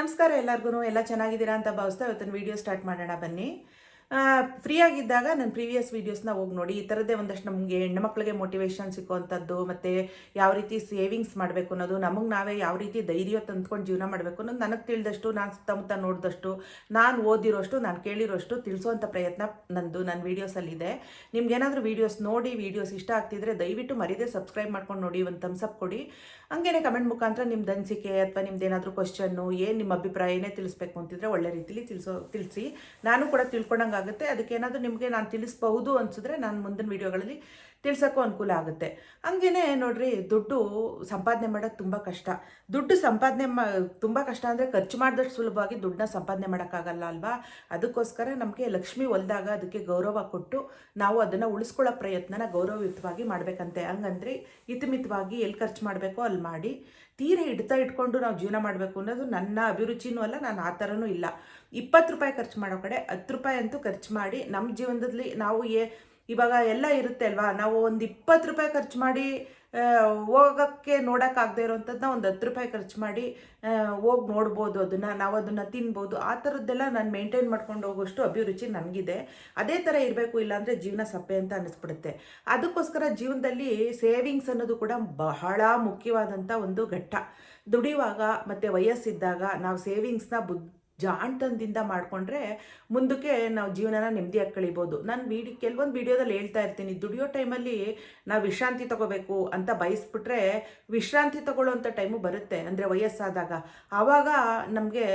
ನಮಸ್ಕಾರ ಎಲ್ಲರಿಗೂ ಎಲ್ಲ ಚೆನ್ನಾಗಿದ್ದೀರಾ ಅಂತ ಭಾವಿಸ್ತಾ ಇವತ್ತಿನ ವಿಡಿಯೋ ಸ್ಟಾರ್ಟ್ ಮಾಡೋಣ ಬನ್ನಿ. ಫ್ರೀ ಆಗಿದ್ದಾಗ ನನ್ನ ಪ್ರೀವಿಯಸ್ ವೀಡಿಯೋಸ್ನ ಹೋಗಿ ನೋಡಿ. ಈ ಥರದ್ದೇ ಒಂದಷ್ಟು ನಮಗೆ ಹೆಣ್ಮಕ್ಳಿಗೆ ಮೋಟಿವೇಶನ್ ಸಿಕ್ಕುವಂಥದ್ದು, ಮತ್ತು ಯಾವ ರೀತಿ ಸೇವಿಂಗ್ಸ್ ಮಾಡಬೇಕು ಅನ್ನೋದು, ನಮಗೆ ನಾವೇ ಯಾವ ರೀತಿ ಧೈರ್ಯ ತಂದ್ಕೊಂಡು ಜೀವನ ಮಾಡಬೇಕು ಅನ್ನೋದು ನನಗೆ ತಿಳಿದಷ್ಟು, ನಾನು ಸುತ್ತಮುತ್ತ ನೋಡಿದಷ್ಟು, ನಾನು ಓದಿರೋಷ್ಟು, ನಾನು ಕೇಳಿರೋಷ್ಟು ತಿಳಿಸುವಂಥ ಪ್ರಯತ್ನ ನಂದು ನನ್ನ ವೀಡಿಯೋಸಲ್ಲಿದೆ ನಿಮ್ಗೇನಾದರೂ ವೀಡಿಯೋಸ್ ನೋಡಿ ವೀಡಿಯೋಸ್ ಇಷ್ಟ ಆಗ್ತಿದ್ರೆ ದಯವಿಟ್ಟು ಮರಿದೆ ಸಬ್ಸ್ಕ್ರೈಬ್ ಮಾಡ್ಕೊಂಡು ನೋಡಿ, ಒಂದು ಥಮ್ಸಪ್ ಕೊಡಿ. ಹಂಗೇನೆ ಕಮೆಂಟ್ ಮುಖಾಂತರ ನಿಮ್ದು ಅನಿಸಿಕೆ ಅಥವಾ ನಿಮ್ದು ಏನಾದರೂ ಕ್ವಶನ್ನು ಏನು ನಿಮ್ಮ ಅಭಿಪ್ರಾಯ, ಏನೇ ತಿಳಿಸ್ಬೇಕು ಅಂತಿದ್ರೆ ಒಳ್ಳೆ ರೀತಿಲಿ ತಿಳಿಸೋ, ತಿಳಿಸಿ. ನಾನು ಕೂಡ ತಿಳ್ಕೊಂಡಂಗೆ ಆಗುತ್ತೆ. ಅದಕ್ಕೆ ಏನಾದರೂ ನಿಮಗೆ ನಾನು ತಿಳಿಸ್ಬಹುದು ಅನ್ಸಿದ್ರೆ ನಾನು ಮುಂದಿನ ವೀಡಿಯೋಗಳಲ್ಲಿ ತಿಳ್ಸೋಕ್ಕೂ ಅನುಕೂಲ ಆಗುತ್ತೆ. ಹಂಗೇನೆ ನೋಡ್ರಿ ದುಡ್ಡು ಸಂಪಾದನೆ ಮಾಡೋಕ್ಕೆ ತುಂಬ ಕಷ್ಟ. ದುಡ್ಡು ಸಂಪಾದನೆ ಮಾ, ತುಂಬ ಕಷ್ಟ ಅಂದರೆ ಖರ್ಚು ಮಾಡಿದಷ್ಟು ಸುಲಭವಾಗಿ ದುಡ್ಡನ್ನ ಸಂಪಾದನೆ ಮಾಡೋಕ್ಕಾಗಲ್ಲ ಅಲ್ವಾ? ಅದಕ್ಕೋಸ್ಕರ ನಮಗೆ ಲಕ್ಷ್ಮಿ ಒಲ್ದಾಗ ಅದಕ್ಕೆ ಗೌರವ ಕೊಟ್ಟು ನಾವು ಅದನ್ನು ಉಳಿಸ್ಕೊಳ್ಳೋ ಪ್ರಯತ್ನನ ಗೌರವಯುತವಾಗಿ ಮಾಡಬೇಕಂತೆ. ಹಂಗಂದ್ರೆ ಹಿತಮಿತವಾಗಿ ಎಲ್ಲಿ ಖರ್ಚು ಮಾಡಬೇಕೋ ಅಲ್ಲಿ ಮಾಡಿ. ತೀರೆ ಹಿಡ್ತಾ ಇಟ್ಕೊಂಡು ನಾವು ಜೀವನ ಮಾಡಬೇಕು ಅನ್ನೋದು ನನ್ನ ಅಭಿರುಚಿನೂ ಅಲ್ಲ, ನಾನು ಆ ಥರನೂ ಇಲ್ಲ. ಇಪ್ಪತ್ತು ರೂಪಾಯಿ ಖರ್ಚು ಮಾಡೋ ಕಡೆ ಹತ್ತು ರೂಪಾಯಿ ಅಂತೂ ಖರ್ಚು ಮಾಡಿ ನಮ್ಮ ಜೀವನದಲ್ಲಿ ನಾವು ಏ ಇವಾಗ ಎಲ್ಲ ಇರುತ್ತೆ ಅಲ್ವಾ? ನಾವು ಒಂದು ಇಪ್ಪತ್ತು ರೂಪಾಯಿ ಖರ್ಚು ಮಾಡಿ ಹೋಗೋಕ್ಕೆ ನೋಡೋಕ್ಕಾಗದೇ ಇರೋವಂಥದ್ದನ್ನ ಒಂದು ಹತ್ತು ರೂಪಾಯಿ ಖರ್ಚು ಮಾಡಿ ಹೋಗಿ ನೋಡ್ಬೋದು ಅದನ್ನು, ನಾವು ಅದನ್ನು ತಿನ್ಬೋದು. ಆ ಥರದ್ದೆಲ್ಲ ನಾನು ಮೇಂಟೈನ್ ಮಾಡ್ಕೊಂಡು ಹೋಗೋಷ್ಟು ಅಭಿರುಚಿ ನನಗಿದೆ ಅದೇ ಥರ ಇರಬೇಕು ಇಲ್ಲಾಂದರೆ ಜೀವನ ಸಪ್ಪೆ ಅಂತ ಅನ್ನಿಸ್ಬಿಡುತ್ತೆ ಅದಕ್ಕೋಸ್ಕರ ಜೀವನದಲ್ಲಿ ಸೇವಿಂಗ್ಸ್ ಅನ್ನೋದು ಕೂಡ ಬಹಳ ಮುಖ್ಯವಾದಂಥ ಒಂದು ಘಟ್ಟ. ದುಡಿಯುವಾಗ ಮತ್ತು ವಯಸ್ಸಿದ್ದಾಗ ನಾವು ಸೇವಿಂಗ್ಸ್ನ ಬುದ್ಧ ಜಾಣ್ತನದಿಂದ ಮಾಡಿಕೊಂಡ್ರೆ ಮುಂದಕ್ಕೆ ನಾವು ಜೀವನನ ನೆಮ್ಮದಿಯಾಗಿ ಕಳಿಬೋದು. ನಾನು ವಿಡಿ, ಕೆಲವೊಂದು ವಿಡಿಯೋದಲ್ಲಿ ಹೇಳ್ತಾ ಇರ್ತೀನಿ, ದುಡಿಯೋ ಟೈಮಲ್ಲಿ ನಾವು ವಿಶ್ರಾಂತಿ ತಗೋಬೇಕು ಅಂತ ಬಯಸ್ಬಿಟ್ರೆ ವಿಶ್ರಾಂತಿ ತಗೊಳ್ಳೋವಂಥ ಟೈಮು ಬರುತ್ತೆ, ಅಂದರೆ ವಯಸ್ಸಾದಾಗ. ಆವಾಗ ನಮಗೆ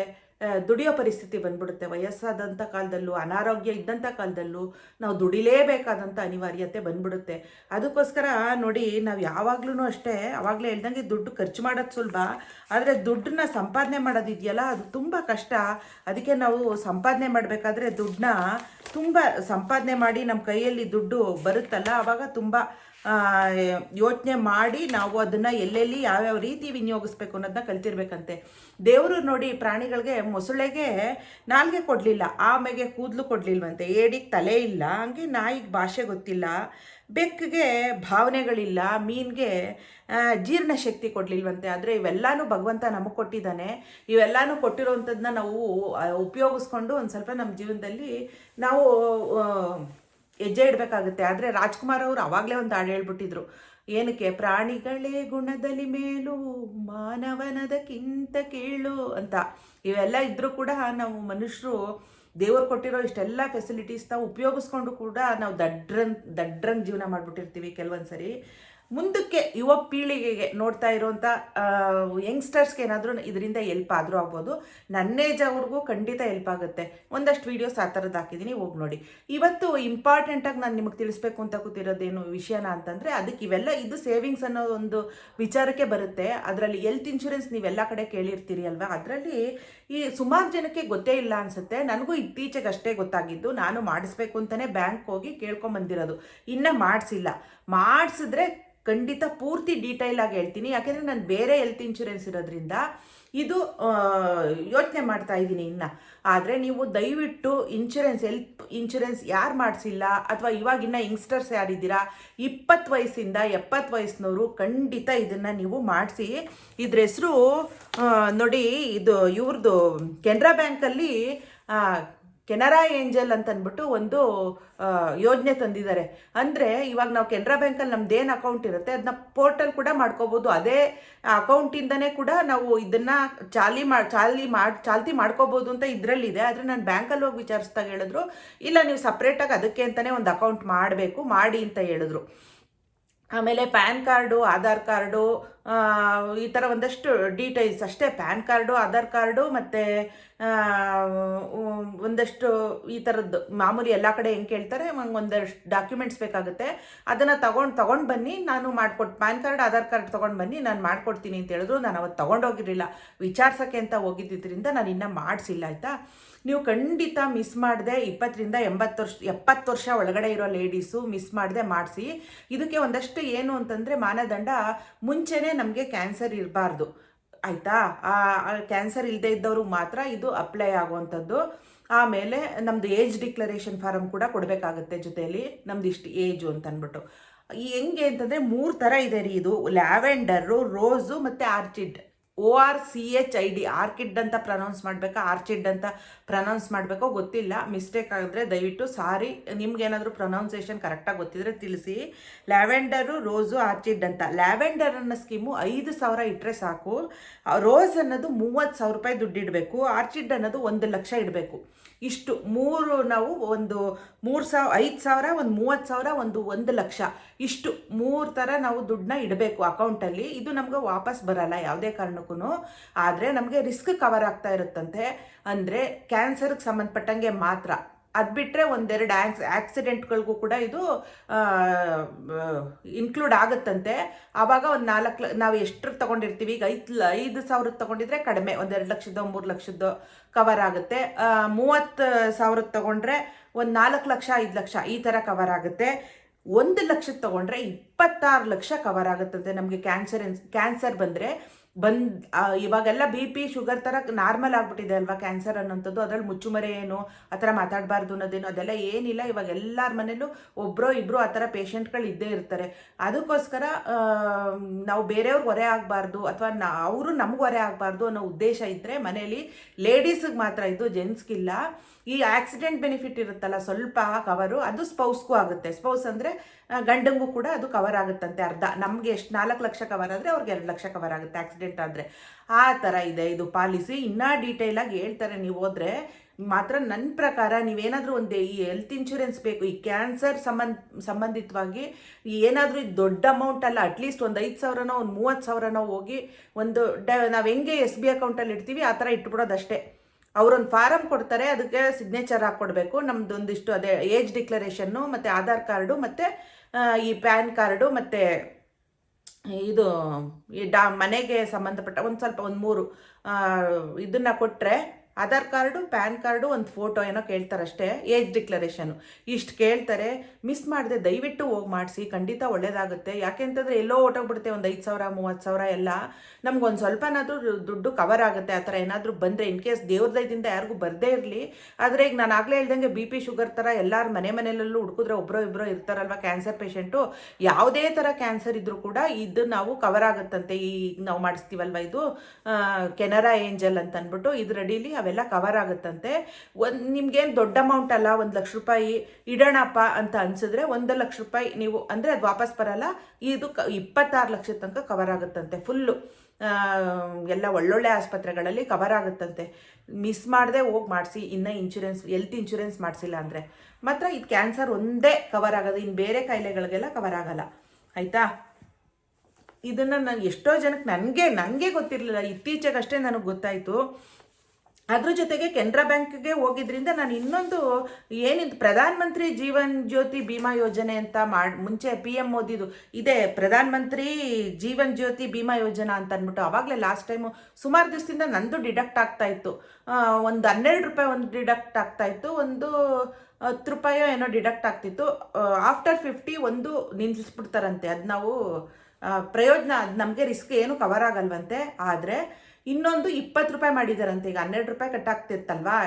ದುಡಿಯೋ ಪರಿಸ್ಥಿತಿ ಬಂದ್ಬಿಡುತ್ತೆ. ವಯಸ್ಸಾದಂಥ ಕಾಲದಲ್ಲೂ, ಅನಾರೋಗ್ಯ ಇದ್ದಂಥ ಕಾಲದಲ್ಲೂ ನಾವು ದುಡಿಲೇಬೇಕಾದಂಥ ಅನಿವಾರ್ಯತೆ ಬಂದ್ಬಿಡುತ್ತೆ. ಅದಕ್ಕೋಸ್ಕರ ನೋಡಿ, ನಾವು ಯಾವಾಗ್ಲೂ ಅಷ್ಟೇ, ಅವಾಗಲೇ ಹೇಳ್ದಂಗೆ ದುಡ್ಡು ಖರ್ಚು ಮಾಡೋದು ಸುಲಭ. ಆದರೆ ದುಡ್ಡನ್ನ ಸಂಪಾದನೆ ಮಾಡೋದಿದೆಯಲ್ಲ, ಅದು ತುಂಬ ಕಷ್ಟ. ಅದಕ್ಕೆ ನಾವು ಸಂಪಾದನೆ ಮಾಡಬೇಕಾದ್ರೆ ದುಡ್ಡನ್ನ ತುಂಬ ಸಂಪಾದನೆ ಮಾಡಿ ನಮ್ಮ ಕೈಯಲ್ಲಿ ದುಡ್ಡು ಬರುತ್ತಲ್ಲ ಆವಾಗ ತುಂಬ ಯೋಚನೆ ಮಾಡಿ ನಾವು ಅದನ್ನು ಎಲ್ಲೆಲ್ಲಿ ಯಾವ್ಯಾವ ರೀತಿ ವಿನಿಯೋಗಿಸ್ಬೇಕು ಅನ್ನೋದನ್ನ ಕಲ್ತಿರ್ಬೇಕಂತೆ. ದೇವರು ನೋಡಿ ಪ್ರಾಣಿಗಳಿಗೆ ಮೊಸಳೆಗೆ ನಾಲ್ಗೆ ಕೊಡಲಿಲ್ಲ, ಆಮೆಗೆ ಕೂದಲು ಕೊಡಲಿಲ್ವಂತೆ. ಏಡಿಗೆ ತಲೆ ಇಲ್ಲ, ಹಂಗೆ ನಾಯಿಗೆ ಭಾಷೆ ಗೊತ್ತಿಲ್ಲ ಬೆಕ್ಕಿಗೆ ಭಾವನೆಗಳಿಲ್ಲ, ಮೀನಿಗೆ ಜೀರ್ಣಶಕ್ತಿ ಕೊಡಲಿಲ್ವಂತೆ. ಆದರೆ ಇವೆಲ್ಲನೂ ಭಗವಂತ ನಮಗೆ ಕೊಟ್ಟಿದ್ದಾನೆ. ಇವೆಲ್ಲನೂ ಕೊಟ್ಟಿರೋವಂಥದ್ದನ್ನ ನಾವು ಉಪಯೋಗಿಸ್ಕೊಂಡು ಒಂದು ಸ್ವಲ್ಪ ನಮ್ಮ ಜೀವನದಲ್ಲಿ ನಾವು ಹೆಜ್ಜೆ ಇಡಬೇಕಾಗುತ್ತೆ. ಆದರೆ ರಾಜ್ಕುಮಾರ್ ಅವರು ಅವಾಗಲೇ ಒಂದು ಹಾಡು ಹೇಳ್ಬಿಟ್ಟಿದ್ರು. ಏನಕ್ಕೆ? ಪ್ರಾಣಿಗಳೇ ಗುಣದಲ್ಲಿ ಮೇಲು ಮಾನವನದಕ್ಕಿಂತ ಕೇಳು ಅಂತ. ಇವೆಲ್ಲ ಇದ್ದರೂ ಕೂಡ ನಾವು ಮನುಷ್ಯರು ದೇವರು ಕೊಟ್ಟಿರೋ ಇಷ್ಟೆಲ್ಲ ಫೆಸಿಲಿಟೀಸ್ನ ಉಪಯೋಗಿಸ್ಕೊಂಡು ಕೂಡ ನಾವು ದಡ್ರನ್ ದಡ್ರನ್ ಜೀವನ ಮಾಡಿಬಿಟ್ಟಿರ್ತೀವಿ. ಕೆಲವೊಂದು ಸರಿ ಮುಂದಕ್ಕೆ ಯುವ ಪೀಳಿಗೆಗೆ ನೋಡ್ತಾ ಇರುವಂಥ ಯಂಗ್ಸ್ಟರ್ಸ್ಗೆ ಏನಾದರೂ ಇದರಿಂದ ಎಲ್ಪ್ ಆದರೂ ಆಗ್ಬೋದು. ನನ್ನ ಏಜ್ ಅವ್ರಿಗೂ ಖಂಡಿತ ಎಲ್ಪ್ ಆಗುತ್ತೆ. ಒಂದಷ್ಟು ವೀಡಿಯೋಸ್ ಆ ಥರದ್ದು ಹಾಕಿದ್ದೀನಿ ಹೋಗಿ ನೋಡಿ. ಇವತ್ತು ಇಂಪಾರ್ಟೆಂಟಾಗಿ ನಾನು ನಿಮಗೆ ತಿಳಿಸ್ಬೇಕು ಅಂತ ಕೂತಿರೋದೇನು ವಿಷಯನ ಅಂತಂದರೆ ಅದಕ್ಕೆ ಇವೆಲ್ಲ ಇದು ಸೇವಿಂಗ್ಸ್ ಅನ್ನೋ ಒಂದು ವಿಚಾರಕ್ಕೆ ಬರುತ್ತೆ. ಅದರಲ್ಲಿ ಹೆಲ್ತ್ ಇನ್ಶೂರೆನ್ಸ್ ನೀವೆಲ್ಲ ಕಡೆ ಕೇಳಿರ್ತೀರಿ ಅಲ್ವಾ? ಅದರಲ್ಲಿ ಈ ಸುಮಾರು ಜನಕ್ಕೆ ಗೊತ್ತೇ ಇಲ್ಲ ಅನಿಸುತ್ತೆ. ನನಗೂ ಇತ್ತೀಚೆಗೆ ಅಷ್ಟೇ ಗೊತ್ತಾಗಿದ್ದು. ನಾನು ಮಾಡಿಸ್ಬೇಕು ಅಂತಲೇ ಬ್ಯಾಂಕ್ ಹೋಗಿ ಕೇಳ್ಕೊಂಬಂದಿರೋದು. ಇನ್ನೂ ಮಾಡಿಸಿಲ್ಲ. ಮಾಡಿಸಿದ್ರೆ ಖಂಡಿತ ಪೂರ್ತಿ ಡೀಟೈಲ್ ಆಗಿ ಹೇಳ್ತೀನಿ. ಯಾಕೆಂದರೆ ನಾನು ಬೇರೆ ಹೆಲ್ತ್ ಇನ್ಶೂರೆನ್ಸ್ ಇರೋದ್ರಿಂದ ಇದು ಯೋಚನೆ ಮಾಡ್ತಾ ಇದ್ದೀನಿ ಇನ್ನು. ಆದರೆ ನೀವು ದಯವಿಟ್ಟು ಇನ್ಶೂರೆನ್ಸ್ ಹೆಲ್ತ್ ಇನ್ಶೂರೆನ್ಸ್ ಯಾರು ಮಾಡಿಸಿಲ್ಲ ಅಥವಾ ಇವಾಗಿನ್ನ ಯಂಗ್ಸ್ಟರ್ಸ್ ಯಾರಿದ್ದೀರಾ, ಇಪ್ಪತ್ತು ವಯಸ್ಸಿಂದ ಎಪ್ಪತ್ತು ವಯಸ್ಸಿನವರು ಖಂಡಿತ ಇದನ್ನು ನೀವು ಮಾಡಿಸಿ. ಇದ್ರ ಹೆಸರು ನೋಡಿ ಇದು ಇವ್ರದ್ದು ಕೆನರಾ ಬ್ಯಾಂಕಲ್ಲಿ ಕೆನರಾ ಏಂಜಲ್ ಅಂತ ಅಂದ್ಬಿಟ್ಟು ಒಂದು ಯೋಜನೆ ತಂದಿದ್ದಾರೆ. ಅಂದರೆ ಇವಾಗ ನಾವು ಕೆನರಾ ಬ್ಯಾಂಕಲ್ಲಿ ನಮ್ದು ಏನು ಅಕೌಂಟ್ ಇರುತ್ತೆ ಅದನ್ನ ಪೋರ್ಟಲ್ ಕೂಡ ಮಾಡ್ಕೋಬೋದು. ಅದೇ ಅಕೌಂಟಿಂದನೇ ಕೂಡ ನಾವು ಇದನ್ನು ಚಾಲಿ ಮಾಡಿ ಚಾಲಿ ಮಾಡಿ ಚಾಲ್ತಿ ಮಾಡ್ಕೋಬೋದು ಅಂತ ಇದರಲ್ಲಿದೆ. ಆದರೆ ನಾನು ಬ್ಯಾಂಕಲ್ಲಿ ಹೋಗಿ ವಿಚಾರಿಸ್ದಾಗ ಹೇಳಿದ್ರು, ಇಲ್ಲ ನೀವು ಸಪ್ರೇಟಾಗಿ ಅದಕ್ಕೆ ಅಂತಲೇ ಒಂದು ಅಕೌಂಟ್ ಮಾಡಬೇಕು, ಮಾಡಿ ಅಂತ ಹೇಳಿದ್ರು. ಆಮೇಲೆ ಪ್ಯಾನ್ ಕಾರ್ಡು, ಆಧಾರ್ ಕಾರ್ಡು ಈ ಥರ ಒಂದಷ್ಟು ಡೀಟೇಲ್ಸ್ ಅಷ್ಟೇ ಪ್ಯಾನ್ ಕಾರ್ಡು ಆಧಾರ್ ಕಾರ್ಡು ಮತ್ತು ಒಂದಷ್ಟು ಈ ಥರದ್ದು ಮಾಮೂಲಿ ಎಲ್ಲ ಕಡೆ ಹೆಂಗೆ ಕೇಳ್ತಾರೆ, ನಂಗೆ ಒಂದಷ್ಟು ಡಾಕ್ಯುಮೆಂಟ್ಸ್ ಬೇಕಾಗುತ್ತೆ. ಅದನ್ನು ತಗೊಂಡು, ತೊಗೊಂಡು ಬನ್ನಿ, ನಾನು ಮಾಡಿಕೊಟ್ಟು ಪ್ಯಾನ್ ಕಾರ್ಡ್ ಆಧಾರ್ ಕಾರ್ಡ್ ತೊಗೊಂಡು ಬನ್ನಿ, ನಾನು ಮಾಡಿಕೊಡ್ತೀನಿ ಅಂತ ಹೇಳಿದ್ರು, ನಾನು ಅವತ್ತು ತೊಗೊಂಡೋಗಿರಲಿಲ್ಲ ವಿಚಾರಿಸೋಕ್ಕೆ ಅಂತ ಹೋಗಿದ್ದಿದ್ದರಿಂದ ನಾನು ಇನ್ನೂ ಮಾಡಿಸಿಲ್ಲ, ಆಯಿತಾ? ನೀವು ಖಂಡಿತ ಮಿಸ್ ಮಾಡಿದೆ ಇಪ್ಪತ್ತರಿಂದ ಎಂಬತ್ತು ವರ್ಷ, ಎಪ್ಪತ್ತು ವರ್ಷ ಒಳಗಡೆ ಇರೋ ಲೇಡೀಸು ಮಿಸ್ ಮಾಡಿದೆ ಮಾಡಿಸಿ. ಇದಕ್ಕೆ ಒಂದಷ್ಟು ಏನು ಅಂತಂದರೆ ಮಾನದಂಡ ಮುಂಚೆನೇ ನಮಗೆ ಕ್ಯಾನ್ಸರ್ ಇರಬಾರ್ದು. ಆಯಿತಾ? ಕ್ಯಾನ್ಸರ್ ಇಲ್ಲದೆ ಇದ್ದವರು ಮಾತ್ರ ಇದು ಅಪ್ಲೈ ಆಗುವಂಥದ್ದು. ಆಮೇಲೆ ನಮ್ಮದು ಏಜ್ ಡಿಕ್ಲರೇಷನ್ ಫಾರಮ್ ಕೂಡ ಕೊಡಬೇಕಾಗುತ್ತೆ ಜೊತೆಯಲ್ಲಿ, ನಮ್ದು ಇಷ್ಟು ಏಜು ಅಂತ ಅಂದ್ಬಿಟ್ಟು. ಹೆಂಗೆ ಅಂತಂದರೆ ಮೂರು ಥರ ಇದೆ ರೀ ಇದು. ಲ್ಯಾವೆಂಡರು ರೋಸು ಮತ್ತು orchid O R C H I D orchid ಅಂತ ಪ್ರನೌನ್ಸ್ ಮಾಡಬೇಕಾ? ಆರ್ಚಿಡ್ ಅಂತ ಪ್ರನೌನ್ಸ್ ಮಾಡಬೇಕೋ? ಗೊತ್ತಿಲ್ಲ. ಮಿಸ್ಟೇಕ್ ಆಗಿದ್ರೆ ದಯವಿಟ್ಟು ಸಾರಿ ನಿಮ್ಗೇನಾದರೂ ಪ್ರೊನೌನ್ಸೇಷನ್ ಕರೆಕ್ಟಾಗಿ ಗೊತ್ತಿದ್ರೆ ತಿಳಿಸಿ. ಲ್ಯಾವೆಂಡರು ರೋಸು ಆರ್ಚಿಡ್ ಅಂತ. ಲ್ಯಾವೆಂಡರ್ ಅನ್ನೋ ಸ್ಕೀಮು ಐದು ಸಾವಿರ ಇಟ್ಟರೆ ಸಾಕು. ರೋಸ್ ಅನ್ನೋದು ಮೂವತ್ತು ಸಾವಿರ ರೂಪಾಯಿ ದುಡ್ಡು ಇಡಬೇಕು. ಆರ್ಚಿಡ್ ಅನ್ನೋದು ಒಂದು ಲಕ್ಷ ಇಡಬೇಕು. ಇಷ್ಟು. ಮೂರು ನಾವು ಒಂದು ಮೂರು ಸಾವಿರ ಐದು ಸಾವಿರ, ಒಂದು ಮೂವತ್ತು ಸಾವಿರ, ಒಂದು ಒಂದು ಲಕ್ಷ. ಇಷ್ಟು. ಮೂರು ಥರ ನಾವು ದುಡ್ಡನ್ನ ಇಡಬೇಕು ಅಕೌಂಟಲ್ಲಿ. ಇದು ನಮ್ಗೆ ವಾಪಸ್ ಬರಲ್ಲ. ಯಾವುದೇ ಕಾರಣಕ್ಕೂ. ಆದರೆ ನಮಗೆ ರಿಸ್ಕ್ ಕವರ್ ಆಗ್ತಾ ಇರುತ್ತಂತೆ. ಅಂದರೆ ಕ್ಯಾನ್ಸರ್ಗೆ ಸಂಬಂಧಪಟ್ಟಂಗೆ ಮಾತ್ರ. ಅದು ಬಿಟ್ಟರೆ ಒಂದೆರಡು ಆಕ್ಸ್, ಆಕ್ಸಿಡೆಂಟ್ಗಳಿಗೂ ಕೂಡ ಇದು ಇನ್ಕ್ಲೂಡ್ ಆಗುತ್ತಂತೆ. ಆವಾಗ ಒಂದು ನಾಲ್ಕು ನಾವು ಎಷ್ಟು ತೊಗೊಂಡಿರ್ತೀವಿ, ಈಗ ಐದು ಐದು ಸಾವಿರ ತೊಗೊಂಡಿದ್ರೆ ಕಡಿಮೆ, ಒಂದೆರಡು ಲಕ್ಷದ ಮೂರು ಲಕ್ಷದ್ದು ಕವರ್ ಆಗುತ್ತೆ. ಮೂವತ್ತು ಸಾವಿರದ್ದು ತೊಗೊಂಡ್ರೆ ಒಂದು ನಾಲ್ಕು ಲಕ್ಷ, ಐದು ಲಕ್ಷ, ಈ ಥರ ಕವರ್ ಆಗುತ್ತೆ. ಒಂದು ಲಕ್ಷ ತೊಗೊಂಡ್ರೆ ಇಪ್ಪತ್ತಾರು ಲಕ್ಷ ಕವರ್ ಆಗುತ್ತಂತೆ ನಮಗೆ ಕ್ಯಾನ್ಸರ್ ಕ್ಯಾನ್ಸರ್ ಬಂದರೆ. ಬಂದ್ ಇವಾಗೆಲ್ಲ ಬಿ ಪಿ, ಶುಗರ್ ಥರ ನಾರ್ಮಲ್ ಆಗ್ಬಿಟ್ಟಿದೆ ಅಲ್ವಾ ಕ್ಯಾನ್ಸರ್ ಅನ್ನೋಂಥದ್ದು? ಅದ್ರಲ್ಲಿ ಮುಚ್ಚುಮರೆ ಏನು? ಆ ಥರ ಮಾತಾಡಬಾರ್ದು ಅನ್ನೋದೇನು? ಅದೆಲ್ಲ ಏನಿಲ್ಲ. ಇವಾಗ ಎಲ್ಲರ ಮನೇಲೂ ಒಬ್ಬರೋ ಇಬ್ಬರು ಆ ಥರ ಪೇಷಂಟ್ಗಳು ಇದ್ದೇ ಇರ್ತಾರೆ. ಅದಕ್ಕೋಸ್ಕರ ನಾವು ಬೇರೆಯವ್ರಿಗೆ ಹೊರೆ ಆಗಬಾರ್ದು ಅಥವಾ ನಾ, ಅವರು ನಮ್ಗೆ ಹೊರೆ ಆಗಬಾರ್ದು ಅನ್ನೋ ಉದ್ದೇಶ ಇದ್ದರೆ ಮನೇಲಿ ಲೇಡೀಸಿಗೆ ಮಾತ್ರ ಇದು ಜೆಂಟ್ಸ್ಗಿಲ್ಲ. ಈ ಆಕ್ಸಿಡೆಂಟ್ ಬೆನಿಫಿಟ್ ಇರುತ್ತಲ್ಲ, ಸ್ವಲ್ಪ ಕವರು ಅದು ಸ್ಪೌಸ್ಗೂ ಆಗುತ್ತೆ. ಸ್ಪೌಸ್ ಅಂದರೆ ಗಂಡಂಗೂ ಕೂಡ ಅದು ಕವರ್ ಆಗುತ್ತಂತೆ ಅರ್ಧ. ನಮಗೆ ಎಷ್ಟು ನಾಲ್ಕು ಲಕ್ಷ ಕವರ್ ಆದರೆ ಅವ್ರಿಗೆ ಎರಡು ಲಕ್ಷ ಕವರ್ ಆಗುತ್ತೆ ಆಕ್ಸಿಡೆಂಟ್ ಆದರೆ. ಆ ಥರ ಇದೆ ಇದು ಪಾಲಿಸಿ ಇನ್ನೂ ಡೀಟೇಲಾಗಿ ಹೇಳ್ತಾರೆ, ನೀವು ಹೋದರೆ ಮಾತ್ರ ನನ್ನ ಪ್ರಕಾರ ನೀವೇನಾದರೂ ಒಂದು ಈ ಹೆಲ್ತ್ ಇನ್ಶೂರೆನ್ಸ್ ಬೇಕು, ಈ ಕ್ಯಾನ್ಸರ್ ಸಂಬಂಧ ಸಂಬಂಧಿತವಾಗಿ ಏನಾದರೂ ಇದು ದೊಡ್ಡ ಅಮೌಂಟ್ ಅಲ್ಲ ಅಟ್ಲೀಸ್ಟ್ ಒಂದು ಐದು ಸಾವಿರನೋ, ಒಂದು ಮೂವತ್ತು ಸಾವಿರನೋ ಹೋಗಿ ಒಂದು ಡ, ನಾವು ಹೆಂಗೆ ಎಸ್ ಬಿ ಅಕೌಂಟಲ್ಲಿ ಇಡ್ತೀವಿ, ಆ ಥರ ಇಟ್ಬಿಡೋದಷ್ಟೇ ಅವರೊಂದು ಫಾರಮ್ ಕೊಡ್ತಾರೆ, ಅದಕ್ಕೆ ಸಿಗ್ನೇಚರ್ ಹಾಕ್ಕೊಡ್ಬೇಕು ಒಂದಿಷ್ಟು ಅದೇ ಏಜ್ ಡಿಕ್ಲರೇಷನ್ನು ಮತ್ತು ಆಧಾರ್ ಕಾರ್ಡು, ಮತ್ತು ಈ ಪ್ಯಾನ್ ಕಾರ್ಡು, ಮತ್ತು, ಇದು, ಈ ಡಾ ಮನೆಗೆ ಸಂಬಂಧಪಟ್ಟ ಒಂದು ಸ್ವಲ್ಪ ಒಂದು ಮೂರು ಇದನ್ನು ಕೊಟ್ಟರೆ ಆಧಾರ್ ಕಾರ್ಡು, ಪ್ಯಾನ್ ಕಾರ್ಡು, ಒಂದು ಫೋಟೋ ಏನೋ ಕೇಳ್ತಾರಷ್ಟೇ, ಏಜ್ ಡಿಕ್ಲರೇಷನು. ಇಷ್ಟು ಕೇಳ್ತಾರೆ, ಮಿಸ್ ಮಾಡಿದೆ ದಯವಿಟ್ಟು ಹೋಗಿ ಮಾಡಿಸಿ, ಖಂಡಿತ ಒಳ್ಳೇದಾಗುತ್ತೆ. ಯಾಕೆಂತಂದರೆ ಎಲ್ಲೋ ಹೊಟ್ಟೋಗ್ಬಿಡುತ್ತೆ ಒಂದು ಐದು ಸಾವಿರ ಮೂವತ್ತು ಸಾವಿರ ಎಲ್ಲ. ನಮ್ಗೊಂದು ಸ್ವಲ್ಪನಾದರೂ ದುಡ್ಡು ಕವರ್ ಆಗುತ್ತೆ, ಆ ಥರ ಏನಾದರೂ ಬಂದರೆ ಇನ್ ಕೇಸ್ ದೇವ್ರದಯದಿಂದ ಯಾರಿಗೂ ಬರದೇ ಇರಲಿ. ಆದರೆ ಈಗ ನಾನು ಆಗಲೇ ಹೇಳ್ದಂಗೆ ಬಿ ಪಿ ಶುಗರ್ ಥರ ಎಲ್ಲರ ಮನೆ ಮನೆಯಲ್ಲೂ ಹುಡುಕಿದ್ರೆ ಒಬ್ಬರೋ ಇಬ್ಬರೋ ಇರ್ತಾರಲ್ವ ಕ್ಯಾನ್ಸರ್ ಪೇಷೆಂಟು? ಯಾವುದೇ ಥರ ಕ್ಯಾನ್ಸರ್ ಇದ್ದರೂ ಕೂಡ ಇದು ನಾವು ಕವರ್ ಆಗುತ್ತಂತೆ. ಈಗ ನಾವು ಮಾಡಿಸ್ತೀವಲ್ವ ಇದು? ಕೆನರಾ ಏಂಜಲ್ ಅಂತ ಅಂದ್ಬಿಟ್ಟು ಇದರಡಿಲಿ ಅವೆಲ್ಲ ಕವರ್ ಆಗುತ್ತಂತೆ. ಒಂದು ನಿಮ್ಗೇನು ದೊಡ್ಡ ಅಮೌಂಟ್ ಅಲ್ಲ, ಒಂದು ಲಕ್ಷ ರೂಪಾಯಿ ಇಡೋಣಪ್ಪ ಅಂತ ಅನ್ಸಿದ್ರೆ ಒಂದು ಲಕ್ಷ ರೂಪಾಯಿ ನೀವು ಅಂದರೆ ಅದು ವಾಪಸ್ ಬರಲ್ಲ, ಇದು ಕ ಇಪ್ಪತ್ತಾರು ಲಕ್ಷದ ತನಕ ಕವರ್ ಆಗುತ್ತಂತೆ ಫುಲ್ಲು ಎಲ್ಲ ಒಳ್ಳೊಳ್ಳೆ ಆಸ್ಪತ್ರೆಗಳಲ್ಲಿ ಕವರ್ ಆಗುತ್ತಂತೆ. ಮಿಸ್ ಮಾಡದೆ ಹೋಗಿ ಮಾಡಿಸಿ, ಇನ್ನು ಇನ್ಶೂರೆನ್ಸ್ ಹೆಲ್ತ್ ಇನ್ಶೂರೆನ್ಸ್ ಮಾಡಿಸಿಲ್ಲ ಅಂದರೆ. ಮಾತ್ರ ಇದು ಕ್ಯಾನ್ಸರ್ ಒಂದೇ ಕವರ್ ಆಗೋದು ಇನ್ನು ಬೇರೆ ಕಾಯಿಲೆಗಳಿಗೆಲ್ಲ ಕವರ್ ಆಗಲ್ಲ. ಆಯಿತಾ? ಇದನ್ನು ನಾನು ಎಷ್ಟೋ ಜನಕ್ಕೆ ನನಗೆ ನನಗೆ ಗೊತ್ತಿರಲಿಲ್ಲ. ಇತ್ತೀಚೆಗಷ್ಟೇ ನನಗೆ ಗೊತ್ತಾಯಿತು. ಅದ್ರ ಜೊತೆಗೆ ಕೆನರಾ ಬ್ಯಾಂಕ್ಗೆ ಹೋಗಿದ್ರಿಂದ ನಾನು ಇನ್ನೊಂದು ಏನಿದು ಪ್ರಧಾನ ಮಂತ್ರಿ ಜೀವನ್ ಜ್ಯೋತಿ ಬಿಮಾ ಯೋಜನೆ ಅಂತ ಮಾಡಿ, ಮುಂಚೆ ಪಿ ಎಂ ಮೋದಿದು ಇದೆ ಪ್ರಧಾನ ಮಂತ್ರಿ ಜೀವನ್ ಜ್ಯೋತಿ ಬಿಮಾ ಯೋಜನಾ ಅಂತ ಅಂದ್ಬಿಟ್ಟು ಅವಾಗಲೇ ಲಾಸ್ಟ್ ಟೈಮು ಸುಮಾರು ದಿವಸದಿಂದ ನಂದು ಡಿಡಕ್ಟ್ ಆಗ್ತಾ ಇತ್ತು. ಒಂದು ಹನ್ನೆರಡು ರೂಪಾಯಿ ಒಂದು ಡಿಡಕ್ಟ್ ಆಗ್ತಾ ಇತ್ತು, ಒಂದು ಹತ್ತು ರೂಪಾಯೋ ಏನೋ ಡಿಡಕ್ಟ್ ಆಗ್ತಿತ್ತು. ಆಫ್ಟರ್ ಫಿಫ್ಟಿ ಒಂದು ನಿಲ್ಲಿಸ್ಬಿಡ್ತಾರಂತೆ ಅದು ನಾವು ಪ್ರಯೋಜನ, ಅದು ನಮಗೆ ರಿಸ್ಕ್ ಏನು ಕವರ್ ಆಗಲ್ವಂತೆ. ಆದರೆ ಇನ್ನೊಂದು ಇಪ್ಪತ್ತು ರೂಪಾಯಿ ಮಾಡಿದಾರಂತೆ, ಈಗ ಹನ್ನೆರಡು ರೂಪಾಯಿ ಕಟ್ಟಾಗ್ತಿತ್ತಲ್ವಾ?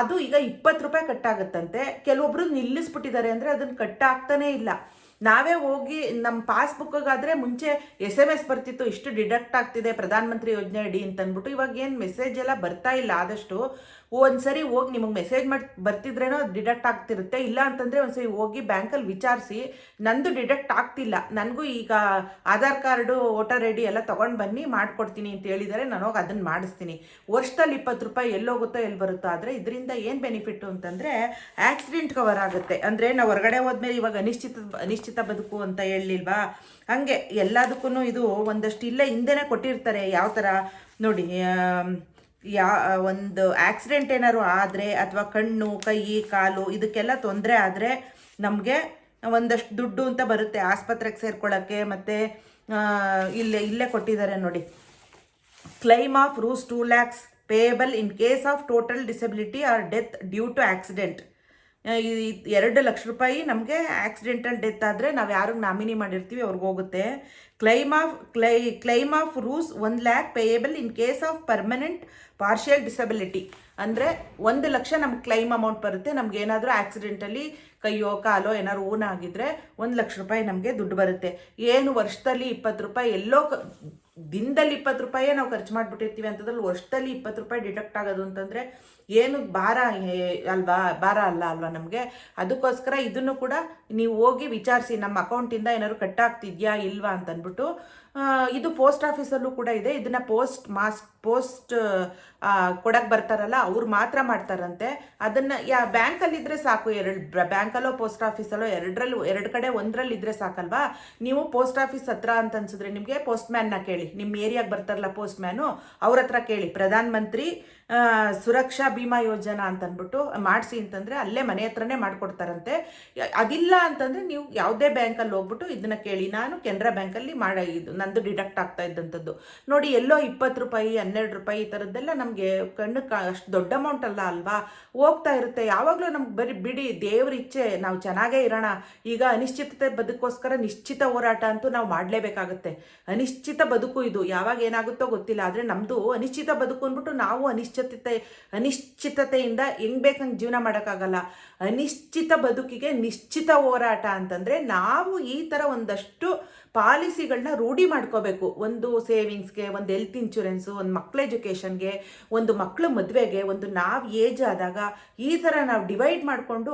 ಅದು ಈಗ ಇಪ್ಪತ್ತು ರೂಪಾಯಿ ಕಟ್ಟಾಗುತ್ತಂತೆ. ಕೆಲವೊಬ್ರು ನಿಲ್ಲಿಸ್ಬಿಟ್ಟಿದ್ದಾರೆ ಅಂದರೆ ಅದನ್ನು ಕಟ್ಟಾಗ್ತಾನೇ ಇಲ್ಲ. ನಾವೇ ಹೋಗಿ ನಮ್ಮ ಪಾಸ್ಬುಕ್ಗಾದರೆ ಮುಂಚೆ ಎಸ್ ಎಂ ಎಸ್ ಬರ್ತಿತ್ತು, ಇಷ್ಟು ಡಿಡಕ್ಟ್ ಆಗ್ತಿದೆ, ಪ್ರಧಾನಮಂತ್ರಿ ಯೋಜನೆ ಅಡಿ ಅಂತ ಅಂದ್ಬಿಟ್ಟು ಇವಾಗ ಏನು ಮೆಸೇಜ್ ಎಲ್ಲ ಬರ್ತಾ ಇಲ್ಲ. ಆದಷ್ಟು ಒಂದ್ಸರಿ ಹೋಗಿ ನಿಮಗೆ ಮೆಸೇಜ್ ಮಾಡಿ, ಬರ್ತಿದ್ರೇನೋ ಡಿಡಕ್ಟ್ ಆಗ್ತಿರುತ್ತೆ. ಇಲ್ಲ ಅಂತಂದರೆ ಒಂದ್ಸರಿ ಹೋಗಿ ಬ್ಯಾಂಕಲ್ಲಿ ವಿಚಾರಿಸಿ, ನಂದು ಡಿಡಕ್ಟ್ ಆಗ್ತಿಲ್ಲ. ನನಗೂ ಈಗ Aadhaar card, voter I D ಎಲ್ಲ ತೊಗೊಂಡು ಬನ್ನಿ, ಮಾಡಿಕೊಡ್ತೀನಿ ಅಂತ ಹೇಳಿದರೆ. ನಾನು ಹೋಗಿ ಅದನ್ನು ಮಾಡಿಸ್ತೀನಿ. ವರ್ಷದಲ್ಲಿ ಇಪ್ಪತ್ತು ರೂಪಾಯಿ ಎಲ್ಲೋಗುತ್ತೋ ಎಲ್ಲಿ ಬರುತ್ತೋ, ಆದರೆ ಇದರಿಂದ ಏನು ಬೆನಿಫಿಟ್ಟು ಅಂತಂದರೆ ಆಕ್ಸಿಡೆಂಟ್ ಕವರ್ ಆಗುತ್ತೆ. ಅಂದರೆ ನಾವು ಹೊರಗಡೆ ಹೋದ್ಮೇಲೆ ಇವಾಗ ಅನಿಶ್ಚಿತ ಅನಿಶ್ಚಿತ ಬದುಕು ಅಂತ ಹೇಳಲಿಲ್ವಾ? ಹಂಗೆ ಎಲ್ಲದಕ್ಕೂ ಇದು ಒಂದಷ್ಟು ಇಲ್ಲ, ಹಿಂದೆನೇ ಕೊಟ್ಟಿರ್ತಾರೆ ಯಾವ ಥರ ನೋಡಿ ಯಾ, ಒಂದು ಆಕ್ಸಿಡೆಂಟ್ ಏನಾದ್ರು ಆದರೆ ಅಥವಾ ಕಣ್ಣು, ಕೈ, ಕಾಲು ಇದಕ್ಕೆಲ್ಲ ತೊಂದರೆ ಆದರೆ ನಮಗೆ ಒಂದಷ್ಟು ದುಡ್ಡು ಅಂತ ಬರುತ್ತೆ ಆಸ್ಪತ್ರೆಗೆ ಸೇರ್ಕೊಳ್ಳೋಕ್ಕೆ. ಮತ್ತು ಇಲ್ಲೇ ಇಲ್ಲೇ ಕೊಟ್ಟಿದ್ದಾರೆ ನೋಡಿ. Claim of rupees two lakhs payable in case of total disability or death due to accident ಎರಡು ಲಕ್ಷ ರೂಪಾಯಿ ನಮಗೆ ಆಕ್ಸಿಡೆಂಟಲ್ ಡೆತ್ ಆದರೆ ನಾವು ಯಾರಿಗೆ ನಾಮಿನಿ ಮಾಡಿರ್ತೀವಿ, ಅವ್ರಿಗೆ ಹೋಗುತ್ತೆ. ಕ್ಲೈಮ್ ಆಫ್ ಕ್ಲೈ ಕ್ಲೈಮ್ ಆಫ್ ರೂಸ್ ಒಂದು lakh payable in case of permanent partial disability ಅಂದರೆ ಒಂದು ಲಕ್ಷ ನಮ್ಗೆ ಕ್ಲೈಮ್ ಅಮೌಂಟ್ ಬರುತ್ತೆ, ನಮ್ಗೆ ಏನಾದರೂ ಆಕ್ಸಿಡೆಂಟಲ್ಲಿ ಕೈಯೋ, ಕಾಲೋ ಏನಾದ್ರು ಊನ ಆಗಿದ್ರೆ ಒಂದು ಲಕ್ಷ ರೂಪಾಯಿ ನಮಗೆ ದುಡ್ಡು ಬರುತ್ತೆ. ಏನು ವರ್ಷದಲ್ಲಿ ಇಪ್ಪತ್ತು ರೂಪಾಯಿ ಎಲ್ಲೋ ದಿನದಲ್ಲಿ ಇಪ್ಪತ್ತು ರೂಪಾಯೇ ನಾವು ಖರ್ಚು ಮಾಡಿಬಿಟ್ಟಿರ್ತೀವಿ ಅಂತದ್ರಲ್ಲಿ ವರ್ಷದಲ್ಲಿ ಇಪ್ಪತ್ತು ರೂಪಾಯಿ ಡಿಡಕ್ಟ್ ಆಗೋದು ಅಂತಂದರೆ ಏನು ಭಾರ ಅಲ್ವಾ? ಭಾರ ಅಲ್ಲ ಅಲ್ವಾ ನಮಗೆ? ಅದಕ್ಕೋಸ್ಕರ ಇದನ್ನು ಕೂಡ ನೀವು ಹೋಗಿ ವಿಚಾರಿಸಿ ನಮ್ಮ ಅಕೌಂಟಿಂದ ಏನಾದ್ರು ಕಟ್ ಆಗ್ತಿದ್ಯಾ ಇಲ್ವಾ ಅಂತ ಅಂದ್ಬಿಟ್ಟು ಆ, ಇದು ಪೋಸ್ಟ್ ಆಫೀಸಲ್ಲೂ ಕೂಡ ಇದೆ. ಇದನ್ನ ಪೋಸ್ಟ್ ಮಾಸ್ ಪೋಸ್ಟ್ ಕೊಡಕ್ಕೆ ಬರ್ತಾರಲ್ಲ ಅವ್ರು ಮಾತ್ರ ಮಾಡ್ತಾರಂತೆ. ಅದನ್ನ ಯಾ ಬ್ಯಾಂಕಲ್ಲಿದ್ದರೆ ಸಾಕು ಎರಡು ಬ್ಯಾಂಕಲ್ಲೋ ಪೋಸ್ಟ್ ಆಫೀಸಲ್ಲೋ ಎರಡರಲ್ಲೂ ಎರಡು ಕಡೆ ಒಂದರಲ್ಲಿ ಇದ್ರೆ ಸಾಕಲ್ವಾ? ನೀವು ಪೋಸ್ಟ್ ಆಫೀಸ್ ಹತ್ರ ಅಂತ ಅನ್ಸಿದ್ರೆ ನಿಮಗೆ ಪೋಸ್ಟ್ ಮ್ಯಾನ್ನ ಕೇಳಿ. ನಿಮ್ಮ ಏರಿಯಾಗೆ ಬರ್ತಾರಲ್ಲ ಪೋಸ್ಟ್ ಮ್ಯಾನು ಅವ್ರ ಹತ್ರ ಕೇಳಿ. ಪ್ರಧಾನ ಮಂತ್ರಿ ಆ, ಸುರಕ್ಷಾ ಭೀಮಾ ಯೋಜನಾ ಅಂತಂದ್ಬಿಟ್ಟು ಮಾಡಿಸಿ ಅಂತಂದರೆ ಅಲ್ಲೇ ಮನೆ ಹತ್ರನೇ ಮಾಡಿಕೊಡ್ತಾರಂತೆ. ಅದಿಲ್ಲ ಅಂತಂದರೆ ನೀವು ಯಾವುದೇ ಬ್ಯಾಂಕಲ್ಲಿ ಹೋಗ್ಬಿಟ್ಟು ಇದನ್ನು ಕೇಳಿ. ನಾನು ಕೆನರಾ ಬ್ಯಾಂಕಲ್ಲಿ ಮಾಡ ಇದು, ನಂದು ಡಿಡಕ್ಟ್ ಆಗ್ತಾ ಇದ್ದಂಥದ್ದು. ನೋಡಿ, ಎಲ್ಲೋ ಇಪ್ಪತ್ತು ರೂಪಾಯಿ, ಹನ್ನೆರಡು ರೂಪಾಯಿ ಈ ಥರದ್ದೆಲ್ಲ ನಮಗೆ ಕಣ್ಣು ಕಾ, ಅಷ್ಟು ದೊಡ್ಡ ಅಮೌಂಟ್ ಅಲ್ಲ ಅಲ್ವಾ? ಹೋಗ್ತಾ ಇರುತ್ತೆ. ಯಾವಾಗಲೂ ನಮ್ಗೆ ಬರೀ ಬಿಡಿ, ದೇವ್ರ ಇಚ್ಛೆ, ನಾವು ಚೆನ್ನಾಗೇ ಇರೋಣ. ಈಗ ಅನಿಶ್ಚಿತತೆ ಬದುಕೋಸ್ಕರ ನಿಶ್ಚಿತ ಹೋರಾಟ ಅಂತೂ ನಾವು ಮಾಡಲೇಬೇಕಾಗುತ್ತೆ. ಅನಿಶ್ಚಿತ ಬದುಕು ಇದು. ಯಾವಾಗ ಏನಾಗುತ್ತೋ ಗೊತ್ತಿಲ್ಲ. ಆದರೆ ನಮ್ಮದು ಅನಿಶ್ಚಿತ ಬದುಕು ಅಂದ್ಬಿಟ್ಟು ನಾವು ಅನಿಶ್ಚಿತತೆ, ಅನಿಶ್ಚಿತತೆಯಿಂದ ಹೆಂಗ್ ಬೇಕಂಗೆ ಜೀವನ ಮಾಡೋಕ್ಕಾಗಲ್ಲ. ಅನಿಶ್ಚಿತ ಬದುಕಿಗೆ ನಿಶ್ಚಿತ ಹೋರಾಟ ಅಂತಂದರೆ ನಾವು ಈ ಥರ ಒಂದಷ್ಟು ಪಾಲಿಸಿಗಳನ್ನ ರೂಢಿ ಮಾಡ್ಕೋಬೇಕು. ಒಂದು ಸೇವಿಂಗ್ಸ್ಗೆ, ಒಂದು ಹೆಲ್ತ್ ಇನ್ಶೂರೆನ್ಸು, ಒಂದು ಮಕ್ಕಳ ಎಜುಕೇಷನ್ಗೆ, ಒಂದು ಮಕ್ಕಳ ಮದುವೆಗೆ, ಒಂದು ನಾವು ಏಜ್ ಆದಾಗ ಈ ಥರ ನಾವು ಡಿವೈಡ್ ಮಾಡಿಕೊಂಡು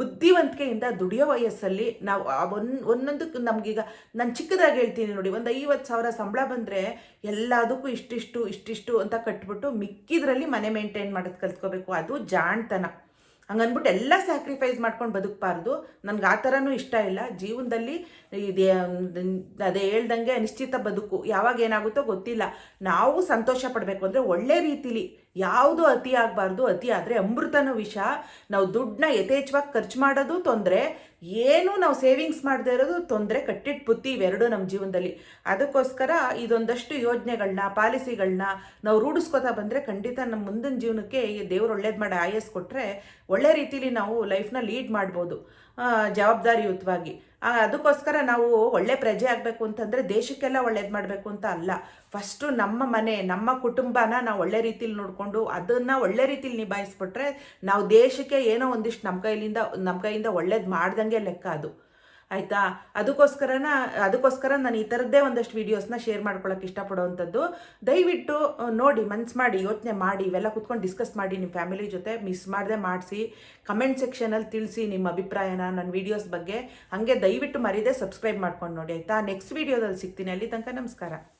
ಬುದ್ಧಿವಂತಿಕೆಯಿಂದ ದುಡಿಯೋ ವಯಸ್ಸಲ್ಲಿ ನಾವು ಒನ್ ಒಂದೊಂದಕ್ಕೆ ನಮಗೀಗ ನಾನು ಚಿಕ್ಕದಾಗಿ ಹೇಳ್ತೀನಿ ನೋಡಿ, ಒಂದು ಐವತ್ತು ಸಾವಿರ ಸಂಬಳ ಬಂದರೆ ಎಲ್ಲದಕ್ಕೂ ಇಷ್ಟಿಷ್ಟು ಇಷ್ಟಿಷ್ಟು ಅಂತ ಕಟ್ಬಿಟ್ಟು ಮಿಕ್ಕಿದ್ರಲ್ಲಿ ಮನೆ ಮೇಂಟೈನ್ ಮಾಡೋದು ಕಲ್ತ್ಕೋಬೇಕು. ಅದು ಜಾಣ್ತನ. ಹಂಗನ್ಬಿಟ್ಟು ಎಲ್ಲ ಸ್ಯಾಕ್ರಿಫೈಸ್ ಮಾಡ್ಕೊಂಡು ಬದುಕಬಾರ್ದು. ನನಗೆ ಆ ಥರನೂ ಇಷ್ಟ ಇಲ್ಲ. ಜೀವನದಲ್ಲಿ ಇದೇ ಅದೇ ಹೇಳ್ದಂಗೆ ಅನಿಶ್ಚಿತ ಬದುಕು. ಯಾವಾಗ ಏನಾಗುತ್ತೋ ಗೊತ್ತಿಲ್ಲ. ನಾವು ಸಂತೋಷ ಪಡಬೇಕು ಅಂದರೆ ಒಳ್ಳೆ ರೀತಿಲಿ. ಯಾವುದು ಅತಿ ಆಗಬಾರ್ದು, ಅತಿ ಆದರೆ ಅಮೃತನೂ ವಿಷ. ನಾವು ದುಡ್ಡನ್ನ ಯಥೇಚ್ಛವಾಗಿ ಖರ್ಚು ಮಾಡೋದು ತೊಂದರೆ. ಏನು ನಾವು ಸೇವಿಂಗ್ಸ್ ಮಾಡದೇ ಇರೋದು ತೊಂದರೆ ಕಟ್ಟಿಟ್ಟು ಬುತ್ತಿ ಇವೆರಡು ನಮ್ಮ ಜೀವನದಲ್ಲಿ. ಅದಕ್ಕೋಸ್ಕರ ಇದೊಂದಷ್ಟು ಯೋಜನೆಗಳನ್ನ ಪಾಲಿಸಿಗಳನ್ನ ನಾವು ರೂಢಿಸ್ಕೋತಾ ಬಂದರೆ ಖಂಡಿತ ನಮ್ಮ ಮುಂದಿನ ಜೀವನಕ್ಕೆ ಈ ದೇವ್ರು ಒಳ್ಳೇದು ಮಾಡಿ ಆಯಸ್ ಕೊಟ್ಟರೆ ಒಳ್ಳೆ ರೀತಿಲಿ ನಾವು ಲೈಫ್ನ ಲೀಡ್ ಮಾಡ್ಬೋದು. ಜವಾಬ್ದಾರಿಯುತವಾಗಿ. ಅದಕ್ಕೋಸ್ಕರ ನಾವು ಒಳ್ಳೆ ಪ್ರಜೆ ಆಗಬೇಕು ಅಂತಂದರೆ ದೇಶಕ್ಕೆಲ್ಲ ಒಳ್ಳೇದು ಮಾಡಬೇಕು ಅಂತ ಅಲ್ಲ. ಫಸ್ಟು ನಮ್ಮ ಮನೆ, ನಮ್ಮ ಕುಟುಂಬನ ನಾವು ಒಳ್ಳೆ ರೀತಿಲಿ ನೋಡಿಕೊಂಡು ಅದನ್ನು ಒಳ್ಳೆ ರೀತಿಲಿ ನಿಭಾಯಿಸ್ಬಿಟ್ರೆ ನಾವು ದೇಶಕ್ಕೆ ಏನೋ ಒಂದಿಷ್ಟು ನಮ್ಮ ಕೈಲಿಂದ ನಮ್ಮ ಕೈಯಿಂದ ಒಳ್ಳೇದು ಮಾಡ್ದಂಗೆ ಲೆಕ್ಕ ಅದು. ಆಯಿತಾ? ಅದಕ್ಕೋಸ್ಕರನ, ಅದಕ್ಕೋಸ್ಕರ ನಾನು ಈ ಥರದ್ದೇ ಒಂದಷ್ಟು ವೀಡಿಯೋಸ್ನ ಶೇರ್ ಮಾಡ್ಕೊಳ್ಳೋಕೆ ಇಷ್ಟಪಡೋವಂಥದ್ದು. ದಯವಿಟ್ಟು ನೋಡಿ, ಮನ್ಸು ಮಾಡಿ, ಯೋಚನೆ ಮಾಡಿ, ಇವೆಲ್ಲ ಕುತ್ಕೊಂಡು ಡಿಸ್ಕಸ್ ಮಾಡಿ ನಿಮ್ಮ ಫ್ಯಾಮಿಲಿ ಜೊತೆ. ಮಿಸ್ ಮಾಡದೆ ಮಾಡಿಸಿ. ಕಮೆಂಟ್ ಸೆಕ್ಷನಲ್ಲಿ ತಿಳಿಸಿ ನಿಮ್ಮ ಅಭಿಪ್ರಾಯನ ನನ್ನ ವೀಡಿಯೋಸ್ ಬಗ್ಗೆ. ಹಾಗೆ ದಯವಿಟ್ಟು ಮರೀದೆ ಸಬ್ಸ್ಕ್ರೈಬ್ ಮಾಡ್ಕೊಂಡು ನೋಡಿ, ಆಯಿತಾ? ನೆಕ್ಸ್ಟ್ ವೀಡಿಯೋದಲ್ಲಿ ಸಿಗ್ತೀನಿ. ಅಲ್ಲಿ ತನಕ ನಮಸ್ಕಾರ.